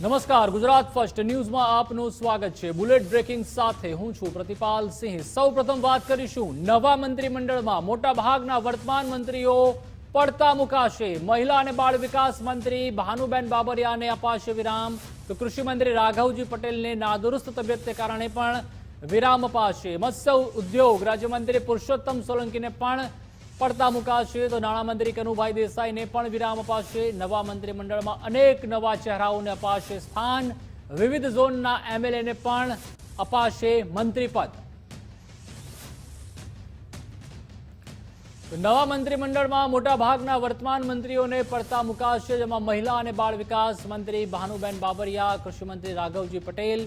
નમસ્કાર, ગુજરાત ફર્સ્ટ ન્યૂઝમાં આપનું સ્વાગત છે. બુલેટ બ્રેકિંગ સાથે હું છું પ્રતિપાલ સિંહ. સૌપ્રથમ વાત કરીશું, નવા મંત્રીમંડળમાં મોટા ભાગના વર્તમાન મંત્રીઓ પડતા મુકાશે. મહિલા અને બાળ વિકાસ મંત્રી ભાનુબેન બાબરિયાને અપાશે વિરામ. તો કૃષિ મંત્રી રાઘવજી પટેલને નાદુરસ્ત તબિયતને કારણે પણ વિરામ અપાશે. મત્સ્ય ઉદ્યોગ રાજ્યમંત્રી પુરુષોત્તમ સોલંકીને પણ પડતા મુકાશે તો નાણામંત્રી કનુભાઈ દેસાઈને પણ વિરામ અપાશે. નવા મંત્રીમંડળમાં અનેક નવા ચહેરાઓને અપાશે સ્થાન. વિવિધ ઝોનના એમએલએને પણ અપાશે મંત્રીપદ નવા મંત્રીમંડળમાં મોટા વર્તમાન મંત્રીઓને પડતા મુકાશે, જેમાં મહિલા અને બાળ વિકાસ મંત્રી ભાનુબેન બાબરિયા કૃષિમંત્રી રાઘવજી પટેલ,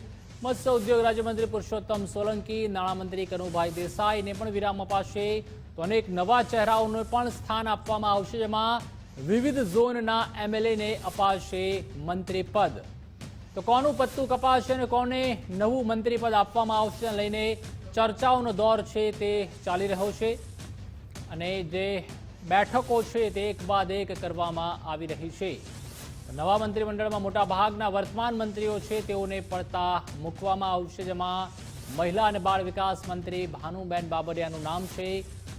મત્સ્ય ઉદ્યોગ રાજ્યમંત્રી પુરુષોત્તમ સોલંકી નાણામંત્રી કનુભાઈ દેસાઈને પણ વિરામ અપાશે. તો અનેક નવા ચહેરાઓને પણ સ્થાન આપવામાં આવશે, જેમાં વિવિધ ઝોનના એમએલએને અપાશે મંત્રીપદ તો કોનું પત્તું કપાશે અને કોને નવું મંત્રીપદ આપવામાં આવશે લઈને ચર્ચાઓનો દોર છે તે ચાલી રહ્યો છે. અને જે બેઠકો છે તે એક બાદ એક કરવામાં આવી રહી છે. નવા મંત્રીમંડળમાં મોટા ભાગના વર્તમાન મંત્રીઓ છે તેઓને પડતા મૂકવામાં આવશે, જેમાં મહિલા અને બાળ વિકાસ મંત્રી ભાનુબેન બાબરિયાનું નામ છે.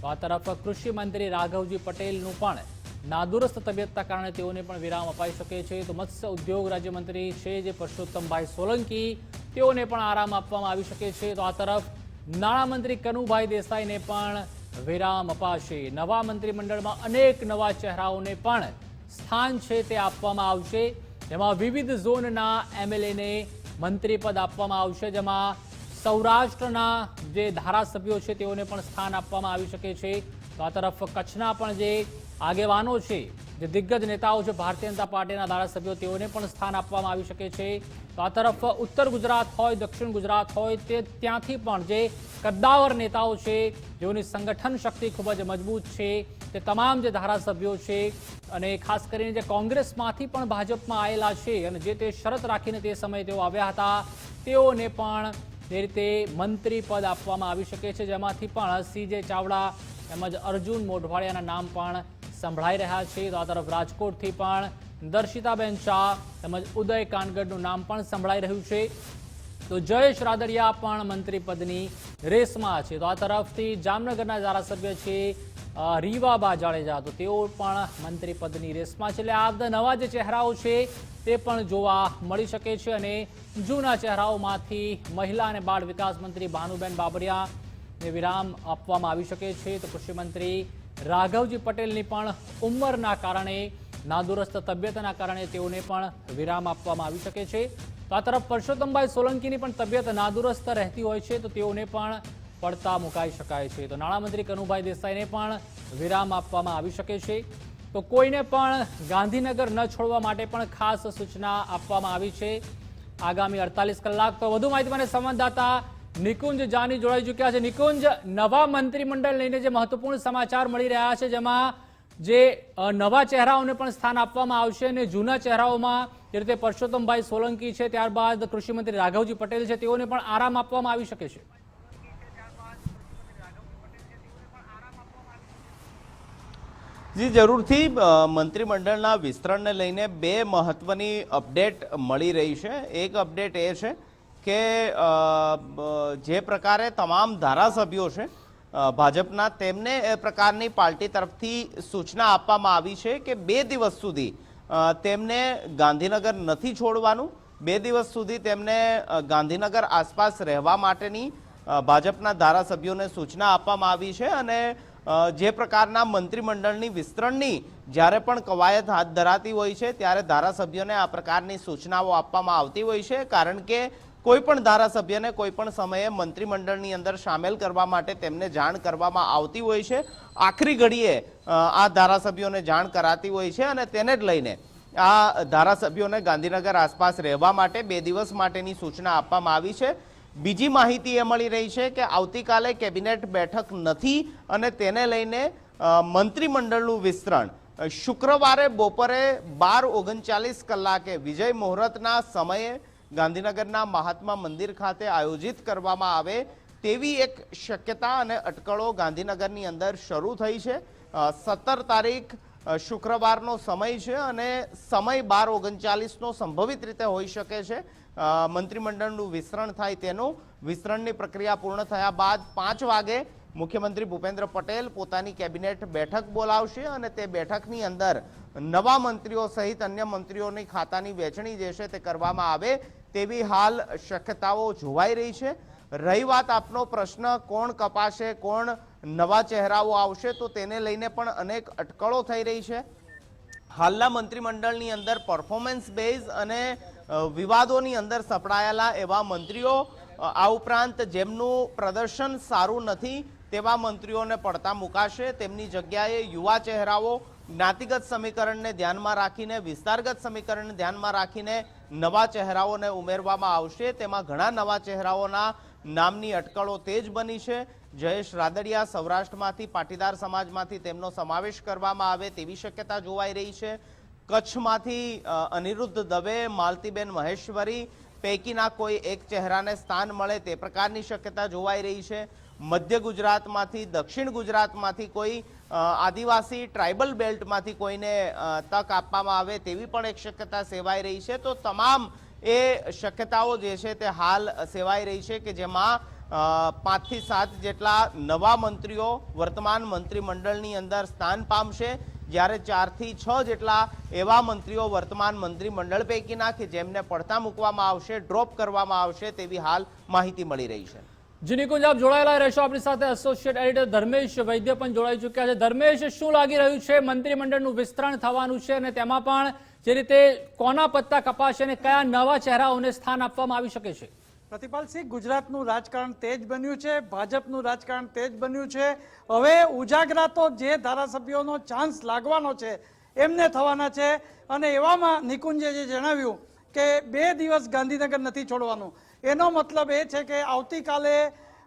તો આ તરફ કૃષિ મંત્રી રાઘવજી પટેલનું પણ નાદુરસ્ત તબિયતના કારણે તેઓને પણ વિરામ અપાઈ શકે છે. તો મત્સ્ય ઉદ્યોગ રાજ્યમંત્રી છે જે પરસોત્તમભાઈ સોલંકી, તેઓને પણ આરામ આપવામાં આવી શકે છે. તો આ તરફ નાણામંત્રી કનુભાઈ દેસાઈને પણ વિરામ અપાશે. નવા મંત્રીમંડળમાં અનેક નવા ચહેરાઓને પણ સ્થાન છે તે આપવામાં આવશે. જેમાં વિવિધ ઝોનના એમએલએને મંત્રીપદ આપવામાં આવશે, જેમાં સૌરાષ્ટ્રના જે ધારાસભ્યો છે, તેઓને પણ સ્થાન આપવામાં આવી શકે છે. તો આ તરફ કચ્છના પણ જે આગેવાનો છે, જે દિગ્ગજ નેતાઓ છે, ભારતીય જનતા પાર્ટીના ધારાસભ્યો, તેઓને પણ સ્થાન આપવામાં આવી શકે છે. તો આ તરફ ઉત્તર ગુજરાત હોય, દક્ષિણ ગુજરાત હોય, તે ત્યાંથી પણ જે કદ્દાવર નેતાઓ છે, જેઓની સંગઠન શક્તિ ખૂબ જ મજબૂત છે, તે તમામ જે ધારાસભ્યો છે અને ખાસ કરીને જે કોંગ્રેસમાંથી પણ ભાજપમાં આવેલા છે અને જે તે શરત રાખીને તે સમયે તેઓ આવ્યા હતા, તેઓને પણ તે રીતે મંત્રી પદ આપવામાં આવી શકે છે. જેમાંથી પણ સીજે ચાવડા તેમજ અર્જુન મોઢવાડિયાના નામ પણ સંભળાઈ રહ્યા છે. તો આ તરફ રાજકોટથી પણ દર્શિતાબેન શાહ તેમજ ઉદય કાનગડનું નામ પણ સંભળાઈ રહ્યું છે. તો જયેશ રાદડિયા પણ મંત્રી પદની રેસમાં છે. તો આ તરફથી જામનગરના ધારાસભ્ય છે રીવાબા જાડેજા તો તેઓ પણ મંત્રી પદની રેસમાં છે. એટલે આ બધા નવા જે ચહેરાઓ છે તે પણ જોવા મળી શકે છે અને જૂના ચહેરાઓમાંથી મહિલા અને બાળ વિકાસ મંત્રી ભાનુબેન બાબરિયા ને વિરામ આપવામાં આવી શકે છે. તો કૃષિમંત્રી રાઘવજી પટેલની પણ ઉંમરના કારણે, નાદુરસ્ત તબિયતના કારણે તેઓને પણ વિરામ આપવામાં આવી શકે છે. તો આ તરફ પરસોત્તમભાઈ સોલંકીની પણ તબિયત નાદુરસ્ત રહેતી હોય છે. તો તેઓને પણ પડતા મુકાઈ શકાય છે. તો નાણામંત્રી કનુભાઈ દેસાઈને પણ વિરામ આપવામાં આવી શકે છે. તો કોઈને પણ ગાંધીનગર ન છોડવા માટે પણ ખાસ સૂચના આપવામાં આવી છે. આગામી અડતાલીસ કલાક તો વધુ માહિતી મને સંવાદદાતા નિકુંજ જાની જોડાઈ ચૂક્યા છે. નિકુંજ, નવા મંત્રીમંડળ લઈને જે મહત્વપૂર્ણ સમાચાર મળી રહ્યા છે, જેમાં જે નવા ચહેરાઓને પણ સ્થાન આપવામાં આવશે અને જૂના ચહેરાઓમાં જે રીતે પરસોત્તમભાઈ સોલંકી છે, ત્યારબાદ કૃષિમંત્રી રાઘવજી પટેલ છે, તેઓને પણ આરામ આપવામાં આવી શકે છે. જી, જરૂરથી મંત્રીમંડળના વિસ્તરણને લઈને બે મહત્વની અપડેટ મળી રહી છે. એક અપડેટ એ છે કે જે પ્રકારે તમામ ધારાસભ્યો છે ભાજપના, તેમને એ પ્રકારની પાર્ટી તરફથી સૂચના આપવામાં આવી છે કે બે દિવસ સુધી તેમને ગાંધીનગર નથી છોડવાનું. બે દિવસ સુધી તેમને ગાંધીનગર આસપાસ રહેવા માટેની ભાજપના ધારાસભ્યોને સૂચના આપવામાં આવી છે અને જે પ્રકારના મંત્રીમંડળની વિસ્તરણની જ્યારે પણ કવાયત હાથ ધરાતી હોય છે, ત્યારે ધારાસભ્યોને આ પ્રકારની સૂચનાઓ આપવામાં આવતી હોય છે, કારણ કે કોઈ પણ ધારાસભ્યને કોઈ પણ સમયે મંત્રીમંડળની અંદર સામેલ કરવા માટે તેમને જાણ કરવામાં આવતી હોય છે. આખરી ઘડીએ આ ધારાસભ્યોને જાણ કરાતી હોય છે અને તેને જ લઈને આ ધારાસભ્યોને ગાંધીનગર આસપાસ રહેવા માટે બે દિવસ માટેની સૂચના આપવામાં આવી છે. બીજી માહિતી એ મળી રહી છે કે આવતીકાલે કેબિનેટ બેઠક નથી અને તેને લઈને મંત્રીમંડળનું વિસ્તરણ. શુક્રવારે બપોરે બાર ઓગણચાલીસ કલાકે વિજય મુહૂર્તના સમયે ગાંધીનગરના મહાત્મા મંદિર ખાતે આયોજિત કરવામાં આવે તેવી એક શક્યતા અને અટકળો ગાંધીનગરની અંદર શરૂ થઈ છે. સત્તર તારીખ શુક્રવારનો સમય છે અને સમય બાર ઓગણચાલીસનો સંભવિત રીતે હોઈ શકે છે. મંત્રીમંડળનું વિસ્તરણ થાય તેનું. વિસ્તરણની પ્રક્રિયા પૂર્ણ થયા બાદ પાંચ વાગે મુખ્યમંત્રી ભૂપેન્દ્ર પટેલ પોતાની કેબિનેટ બેઠક બોલાવશે અને તે બેઠકની અંદર નવા મંત્રીઓ સહિત અન્ય મંત્રીઓની ખાતાની વહેંચણી જે છે તે કરવામાં આવે તેવી હાલ શક્યતાઓ જોવાઈ રહી છે. રહી વાત આપનો પ્રશ્ન, કોણ કપાશે, કોણ નવા ચહેરાઓ આવશે તો તેને લઈને પણ અનેક અટકળો થઈ રહી છે. હાલના મંત્રીમંડળની અંદર પરફોર્મન્સ બેઝ અને વિવાદોની અંદર સપડાયેલા એવા મંત્રીઓ આ ઉપરાંત જેમનું પ્રદર્શન સારું નથી તેવા મંત્રીઓને પડતા મુકાશે. તેમની જગ્યાએ યુવા ચહેરાઓ જ્ઞાતિગત સમીકરણને ધ્યાનમાં રાખીને, વિસ્તારગત સમીકરણને ધ્યાનમાં રાખીને નવા ચહેરાઓને ઉમેરવામાં આવશે. તેમાં ઘણા નવા ચહેરાઓના નામની અટકળો તેજ બની છે. જયેશ રાદડિયા સૌરાષ્ટ્રમાંથી, પાટીદાર સમાજમાંથી તેમનો સમાવેશ કરવામાં આવે તેવી શક્યતા જોવાઈ રહી છે. કચ્છમાંથી અનિરુદ્ધ દવે, માલતીબેન મહેશ્વરી પૈકીના કોઈ એક ચહેરાને સ્થાન મળે તે પ્રકારની શક્યતા જોવાઈ રહી છે. મધ્ય ગુજરાતમાંથી, દક્ષિણ ગુજરાતમાંથી કોઈ આદિવાસી ટ્રાઇબલ બેલ્ટમાંથી કોઈને તક આપવામાં આવે તેવી પણ એક શક્યતા સેવાઈ રહી છે. તો તમામ એ શક્યતાઓ જે છે તે હાલ સેવાઈ રહી છે કે જેમાં પાંચથી સાત જેટલા નવા મંત્રીઓ વર્તમાન મંત્રીમંડળની અંદર સ્થાન પામશે. જ્યારે ચારથી છ જેટલા એવા મંત્રીઓ વર્તમાન મંત્રીમંડળ પૈકીના કે જેમને પડતા મૂકવામાં આવશે, ડ્રોપ કરવામાં આવશે તેવી હાલ માહિતી મળી રહી છે. જી નિકુંજ, આપ જોડાયેલા રહેશો. આપણી સાથે એસોસિએટ એડિટર ધર્મેશ વૈદ્ય પણ જોડાઈ ચૂક્યા છે. ધર્મેશ, શું લાગી રહ્યું છે મંત્રીમંડળનું વિસ્તરણ થવાનું છે અને તેમાં પણ જે રીતે કોના પત્તા કપાશે અને કયા નવા ચહેરાઓને સ્થાન આપવામાં આવી શકે છે? પ્રતિપાલસિંહ ગુજરાતનું રાજકારણ તેજ બન્યું છે, ભાજપનું રાજકારણ તેજ બન્યું છે. હવે ઉજાગરા તો જે ધારાસભ્યોનો ચાન્સ લાગવાનો છે, એમને થવાના છે. અને એવામાં નિકુંજે જે જણાવ્યું કે બે દિવસ ગાંધીનગર નથી છોડવાનું. એનો મતલબ એ છે કે આવતીકાલે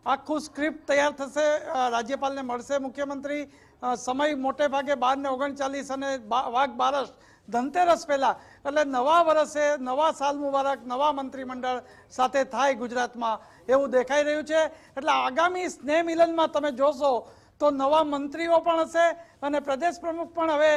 આખું સ્ક્રિપ્ટ તૈયાર થશે રાજ્યપાલને મળશે મુખ્યમંત્રી. સમય મોટે ભાગે બાર ને ઓગણચાલીસ અને વાઘ બારસ ધનતેરસ પહેલા. એટલે નવા વર્ષે નવા સાલ મુબારક, નવા મંત્રીમંડળ સાથે થાય ગુજરાતમાં એવું દેખાઈ રહ્યું છે. એટલે આગામી સ્નેહ મિલનમાં તમે જોશો તો નવા મંત્રીઓ પણ હશે અને પ્રદેશ પ્રમુખ પણ હવે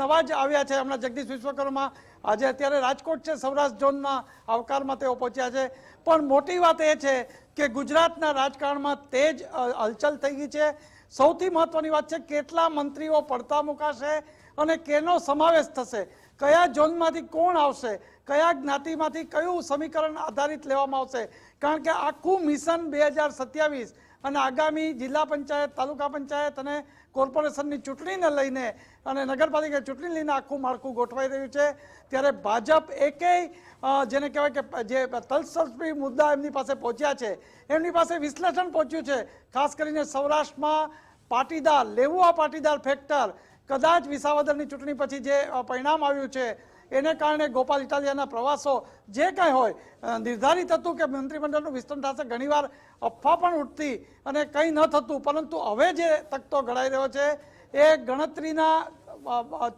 નવા જ આવ્યા છે. હમણાં જગદીશ વિશ્વકર્મા આજે અત્યારે રાજકોટ છે, સૌરાષ્ટ્ર ઝોનના આવકારમાં તેઓ પહોંચ્યા છે. પણ મોટી વાત એ છે કે ગુજરાતના રાજકારણમાં તેજ હલચલ થઈ ગઈ છે. સૌથી મહત્વની વાત છે કેટલા મંત્રીઓ પડતા મુકાશે અને કેનો સમાવેશ થશે? કયા ઝોનમાંથી કોણ આવશે? કયા જ્ઞાતિમાંથી કયું સમીકરણ આધારિત લેવામાં આવશે? કારણ કે આખું મિશન બે હજાર સત્યાવીસ અને આગામી જિલ્લા પંચાયત, તાલુકા પંચાયત અને કોર્પોરેશનની ચૂંટણીને લઈને અને નગરપાલિકા ચૂંટણી લઈને આખું માળખું ગોઠવાઈ રહ્યું છે. ત્યારે ભાજપ એકેય જેને કહેવાય કે જે તલસ્પર્શી મુદ્દા એમની પાસે પહોંચ્યા છે, એમની પાસે વિશ્લેષણ પહોંચ્યું છે. ખાસ કરીને સૌરાષ્ટ્રમાં પાટીદાર, લેવું આ પાટીદાર ફેક્ટર કદાચ વિસાવદરની ચૂંટણી પછી જે પરિણામ આવ્યું છે, એને કારણે ગોપાલ ઇટાલિયાના પ્રવાસો જે કાંઈ હોય નિર્ધારિત હતું કે મંત્રીમંડળનું વિસ્તરણ થશે, ઘણીવાર અફવા પણ ઉઠતી અને કંઈ ન થતું. પરંતુ હવે જે તકતો ઘડાઈ રહ્યો છે, એ ગણતરીના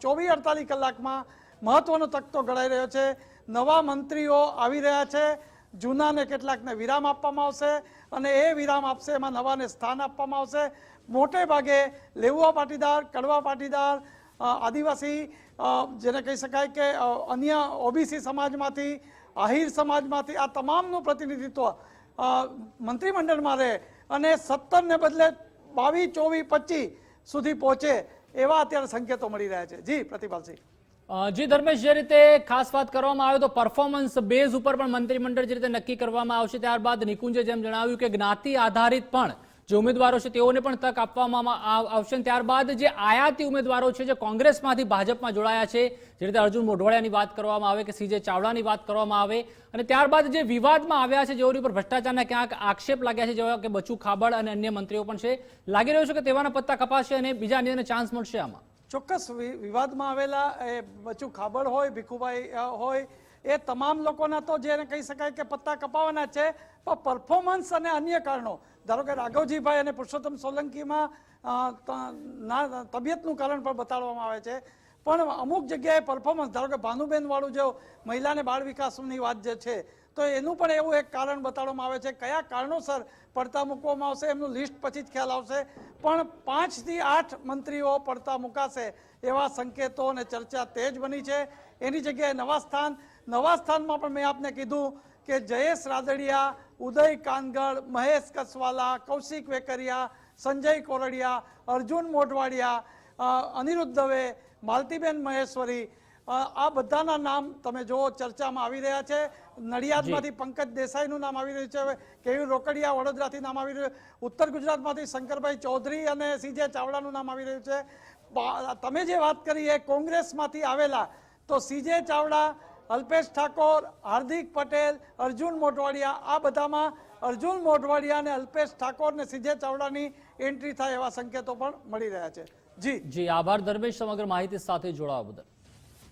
ચોવીસ અડતાલીસ કલાકમાં મહત્વનો તકતો ઘડાઈ રહ્યો છે. નવા મંત્રીઓ આવી રહ્યા છે. જૂનાને કેટલાકને વિરામ આપવામાં આવશે અને એ વિરામ આપશે, એમાં નવાને સ્થાન આપવામાં આવશે. મોટે ભાગે લેવુઆ પાટીદાર, કડવા પાટીદાર આદિવાસી જેને કહી શકાય કે અન્ય ઓબીસી સમાજમાંથી, આહિર સમાજમાંથી આ તમામનું પ્રતિનિધિત્વ મંત્રીમંડળમાં રહે અને સત્તરને બદલે બાવીસ, ચોવીસ, પચીસ સુધી પહોંચે એવા અત્યારે સંકેતો મળી રહ્યા છે. જી પ્રતિભાલસિંહ જી ધર્મેશ, જે રીતે ખાસ વાત કરવામાં આવે તો પરફોર્મન્સ બેઝ ઉપર પણ મંત્રીમંડળ જે રીતે નક્કી કરવામાં આવશે, ત્યારબાદ નિકુંજે જેમ જણાવ્યું કે જ્ઞાતિ આધારિત પણ જે ઉમેદવારો છે તેઓને પણ તક આપવામાં આવ- આવશે ત્યારબાદ જે આયાતી ઉમેદવારો છે, જે કોંગ્રેસમાંથી ભાજપમાં જોડાયા છે, જે રીતે અર્જુન મોઢવાડિયાની વાત કરવામાં આવે કે સીજે ચાવડાની વાત કરવામાં આવે અને ત્યારબાદ જે વિવાદમાં આવ્યા છે જેઓની ઉપર ભ્રષ્ટાચારના ક્યાંક આક્ષેપ લાગ્યા છે, જેવા કે બચુ ખાબડ અને અન્ય મંત્રીઓ પણ છે, લાગી રહ્યું છે કે તેવાના પત્તા કપાશે અને બીજા અન્યને ચાન્સ મળશે આમાં. ચોક્કસ વિવાદમાં આવેલા, એ બચુ ખાબડ હોય, ભીખુભાઈ હોય, એ તમામ લોકોના તો જેને કહી શકાય કે પત્તા કપાવાના છે, પણ પરફોર્મન્સ અને અન્ય કારણો. ધારો કે રાઘવજીભાઈ અને પુરુષોત્તમ સોલંકીમાં ના, તબિયતનું કારણ પણ બતાડવામાં આવે છે. પણ અમુક જગ્યાએ પરફોર્મન્સ ધારો કે ભાનુબેનવાળું જો મહિલા અને બાળ વિકાસની વાત જે છે, તો એનું પણ એવું એક કારણ બતાડવામાં આવે છે. કયા કારણોસર પડતા મૂકવામાં આવશે, એમનું લિસ્ટ પછી જ ખ્યાલ આવશે. પણ પાંચથી આઠ મંત્રીઓ પડતા મુકાશે એવા સંકેતો અને ચર્ચા તેજ બની છે. એની જગ્યાએ નવા સ્થાન, નવા સ્થાનમાં પણ મેં આપને કીધું કે જયેશ રાદડિયા, ઉદય કાનગડ મહેશ કસવાલા, કૌશિક વેકરિયા, સંજય કોરડિયા, અર્જુન મોઢવાડિયા અનિરુદ્ધ દવે, માલતીબેન મહેશ્વરી આ બધાના નામ તમે જો ચર્ચામાં આવી રહ્યા છે. નડિયાદમાંથી પંકજ દેસાઈનું નામ આવી રહ્યું છે. કેવી રોકડિયા વડોદરાથી નામ આવી રહ્યું ઉત્તર ગુજરાતમાંથી શંકરભાઈ ચૌધરી અને સીજે ચાવડાનું નામ આવી રહ્યું છે. તમે જે વાત કરી એ કોંગ્રેસમાંથી આવેલા તો સીજે ચાવડા અલ્પેશ ઠાકોર હાર્દિક પટેલ અર્જુન મોટવાડિયા આ બધામાં અર્જુન મોઢવાડિયા અને અલ્પેશ ઠાકોર ને સીજે ચાવડાની એન્ટ્રી થાય એવા સંકેતો પણ મળી રહ્યા છે. જી. જી આભાર ધર્મેશ સમગ્ર માહિતી સાથે જોડાવા બદલ.